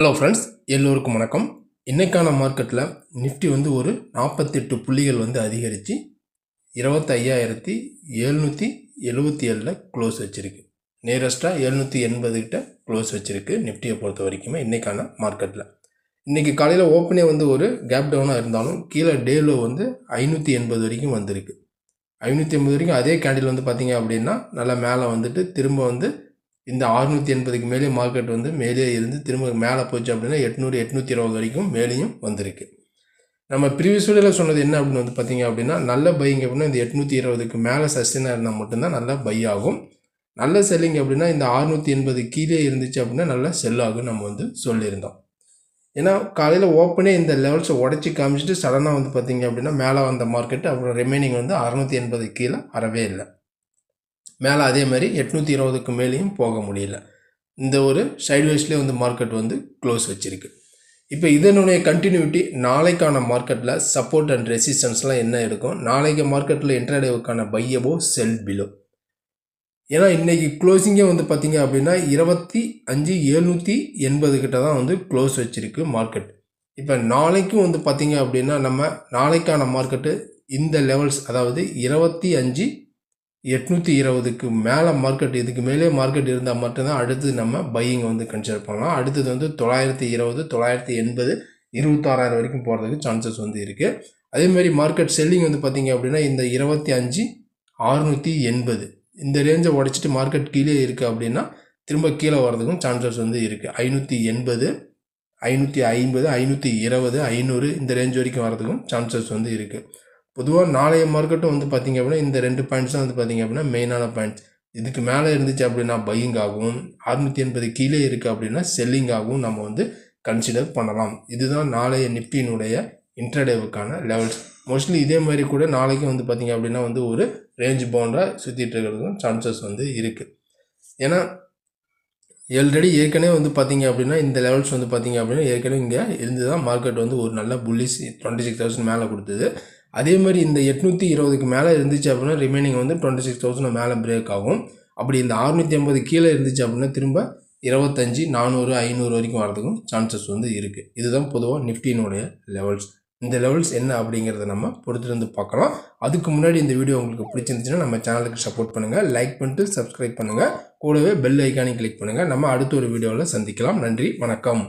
Hello friends எல்லோருக்கும் வணக்கம். இன்றைக்கான மார்க்கெட்டில் நிஃப்டி வந்து ஒரு நாற்பத்தெட்டு புள்ளிகள் வந்து அதிகரித்து இருபத்தையாயிரத்தி எழுநூற்றி எழுபத்தி ஏழில் க்ளோஸ் வச்சுருக்கு. நியரஸ்ட்டாக எழுநூற்றி எண்பது கிட்ட க்ளோஸ் வச்சுருக்கு நிஃப்டியை பொறுத்த வரைக்குமே இன்றைக்கான மார்க்கெட்டில் இன்றைக்கி காலையில் ஓப்பனே வந்து ஒரு கேப் டவுனாக இருந்தாலும் கீழே டேலோ வந்து ஐநூற்றி எண்பது வரைக்கும் வந்திருக்கு. ஐநூற்றி எண்பது வரைக்கும் அதே கேண்டில் வந்து பார்த்திங்க அப்படின்னா நல்லா மேலே வந்துட்டு திரும்ப வந்து இந்த அறுநூற்றி எண்பதுக்கு மேலே மார்க்கெட் வந்து மேலே இருந்து திரும்ப மேலே போச்சு அப்படின்னா எட்நூறு எட்நூற்றி இருபது வரைக்கும் மேலேயும் வந்திருக்கு. நம்ம ப்ரீவியஸ் வீடியோவில் சொன்னது என்ன அப்படின்னு வந்து பார்த்தீங்க அப்படின்னா நல்ல பையிங் அப்படின்னா இந்த எட்நூற்றி இருபதுக்கு மேலே சஸ்டெயினாக இருந்தால் மட்டும்தான் நல்லா பை ஆகும். நல்ல செல்லிங் அப்படின்னா இந்த அறுநூற்றி எண்பது கீழே இருந்துச்சு அப்படின்னா நல்லா செல் ஆகும் நம்ம வந்து சொல்லியிருந்தோம். ஏன்னா காலையில் ஓப்பனே இந்த லெவல்ஸை உடச்சி காமிச்சிட்டு சடனாக வந்து பார்த்தீங்க அப்படின்னா மேலே வந்த மார்க்கெட்டு அப்புறம் ரிமைனிங் வந்து அறுநூற்றி எண்பது கீழே வரவே இல்லை. மேலே அதே மாதிரி எட்நூற்றி இருபதுக்கு மேலேயும் போக முடியல. இந்த ஒரு சைட்வேஸ்லேயே வந்து மார்க்கெட் வந்து க்ளோஸ் வச்சுருக்கு. இப்போ இதனுடைய கண்டினியூட்டி நாளைக்கான மார்க்கெட்டில் சப்போர்ட் அண்ட் ரெசிஸ்டன்ஸ்லாம் என்ன இருக்கும்? நாளைக்கு மார்க்கெட்டில் என்ட்ராய்டுக்கான பையபோ செல் பிலோ ஏன்னா இன்றைக்கி க்ளோசிங்கே வந்து பார்த்திங்க அப்படின்னா இருபத்தி அஞ்சு எழுநூற்றி எண்பது கிட்ட தான் வந்து க்ளோஸ் வச்சுருக்கு மார்க்கெட் இப்போ நாளைக்கும் வந்து பார்த்திங்க அப்படின்னா நம்ம நாளைக்கான மார்க்கெட்டு இந்த லெவல்ஸ் அதாவது இருபத்தி அஞ்சு எட்நூற்றி இருபதுக்கு மேலே மார்க்கெட் இதுக்கு மேலே மார்க்கெட் இருந்தால் மட்டும்தான் அடுத்து நம்ம பையிங் வந்து கன்சிடர் பண்ணலாம். அடுத்தது வந்து தொள்ளாயிரத்தி இருபது தொள்ளாயிரத்தி எண்பது இருபத்தாறாயிரம் வரைக்கும் போகிறதுக்கு சான்சஸ் வந்து இருக்குது அதேமாதிரி மார்க்கெட் செல்லிங் வந்து பார்த்திங்க அப்படின்னா இந்த இருபத்தி அஞ்சு அறுநூற்றி எண்பது இந்த ரேஞ்சை உடச்சிட்டு மார்க்கெட் கீழே இருக்குது அப்படின்னா திரும்ப கீழே வர்றதுக்கும் சான்சஸ் வந்து இருக்குது ஐநூற்றி எண்பது ஐநூற்றி ஐம்பது ஐநூற்றி இருபது ஐநூறு இந்த ரேஞ்ச் வரைக்கும் வரதுக்கும் சான்சஸ் வந்து இருக்குது பொதுவாக நாளைய மார்க்கெட்டும் வந்து பார்த்திங்க அப்படின்னா இந்த ரெண்டு பாயிண்ட்ஸ் தான் வந்து பார்த்திங்க அப்படின்னா மெயினான பாயிண்ட்ஸ் இதுக்கு மேலே இருந்துச்சு அப்படின்னா பையிங் ஆகும். அறுநூற்றி எண்பது கீழே இருக்குது அப்படின்னா செல்லிங் ஆகும். நம்ம வந்து கன்சிடர் பண்ணலாம். இதுதான் நாளைய நிப்டியினுடைய இன்ட்ரடேவுக்கான லெவல்ஸ் மோஸ்ட்லி இதே மாதிரி கூட நாளைக்கும் வந்து பார்த்திங்க அப்படின்னா வந்து ஒரு ரேஞ்ச் பவுண்டாக சுற்றிட்டு இருக்கிறதுக்கும் சான்சஸ் வந்து இருக்குது ஏன்னா ஆல்ரெடி ஏற்கனவே வந்து பார்த்திங்க அப்படின்னா இந்த லெவல்ஸ் வந்து பார்த்தீங்க அப்படின்னா ஏற்கனவே இங்கே இருந்து தான் மார்க்கெட் வந்து ஒரு நல்ல புல்லிஸ் டுவெண்ட்டி சிக்ஸ் தௌசண்ட் மேலே கொடுத்தது. அதே மாதிரி இந்த எட்நூற்றி இருபதுக்கு மேலே இருந்துச்சு அப்படின்னா ரிமைனிங் வந்து டுவெண்ட்டி சிக்ஸ் தௌசண்ட் மேலே பிரேக் ஆகும். அப்படி இந்த அறுநூற்றி ஐம்பது கீழே இருந்துச்சு அப்படின்னா திரும்ப இருபத்தஞ்சி நானூறு ஐநூறு வரைக்கும் வரதுக்கும் சான்சஸ் வந்து இருக்குது இதுதான் பொதுவாக நிஃப்டினுடைய லெவல்ஸ் இந்த லெவல்ஸ் என்ன அப்படிங்கிறத நம்ம பொறுத்திருந்து பார்க்கலாம். அதுக்கு முன்னாடி இந்த வீடியோ உங்களுக்கு பிடிச்சிருந்துச்சுன்னா நம்ம சேனலுக்கு சப்போர்ட் பண்ணுங்கள் லைக் பண்ணிட்டு சப்ஸ்கிரைப் பண்ணுங்கள் கூடவே பெல் ஐக்கானையும் கிளிக் பண்ணுங்கள் நம்ம அடுத்த ஒரு வீடியோவில் சந்திக்கலாம். நன்றி. வணக்கம்.